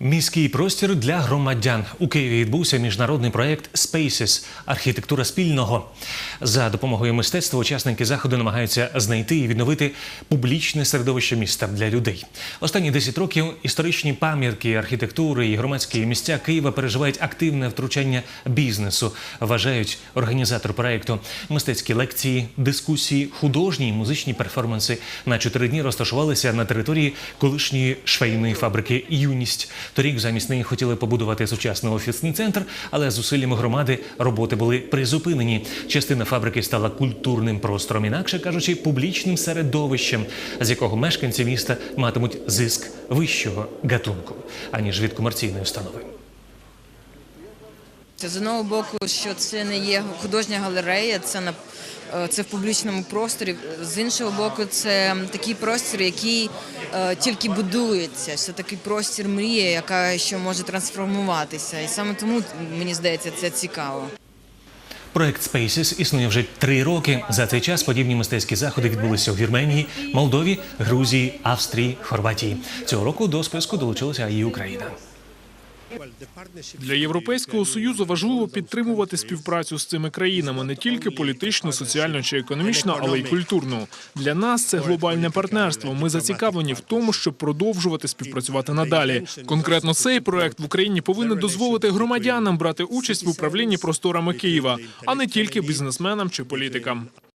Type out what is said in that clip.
Міський простір для громадян у Києві відбувся міжнародний проєкт Spaces – архітектура спільного. За допомогою мистецтва учасники заходу намагаються знайти і відновити публічне середовище міста для людей. Останні 10 років історичні пам'ятки архітектури і громадські місця Києва переживають активне втручання бізнесу. Вважають організатор проєкту. Мистецькі лекції, дискусії, художні і музичні перформанси на чотири дні розташувалися на території колишньої швейної фабрики Юність. Торік замість неї хотіли побудувати сучасний офісний центр, але зусиллями громади роботи були призупинені. Частина фабрики стала культурним простором, інакше кажучи, публічним середовищем, з якого мешканці міста матимуть зиск вищого гатунку, аніж від комерційної установи. З одного боку, що це не є художня галерея, це на е, це в публічному просторі. З іншого боку, це такий простір, який е, тільки будується. Це такий простір мрії, яка ще може трансформуватися. І саме тому мені здається, це цікаво. Проект Spaces існує вже три роки. За цей час подібні мистецькі заходи відбулися у Вірменії, Молдові, Грузії, Австрії, Хорватії. Цього року до списку долучилася і Україна. Для європейського союзу важливо підтримувати співпрацю з цими країнами не тільки політично, соціально чи економічно, але й культурно. Для нас це глобальне партнерство. Ми зацікавлені в тому, щоб продовжувати співпрацювати надалі. Конкретно цей проект в Україні повинен дозволити громадянам брати участь в управлінні просторами Києва, а не тільки бізнесменам чи політикам.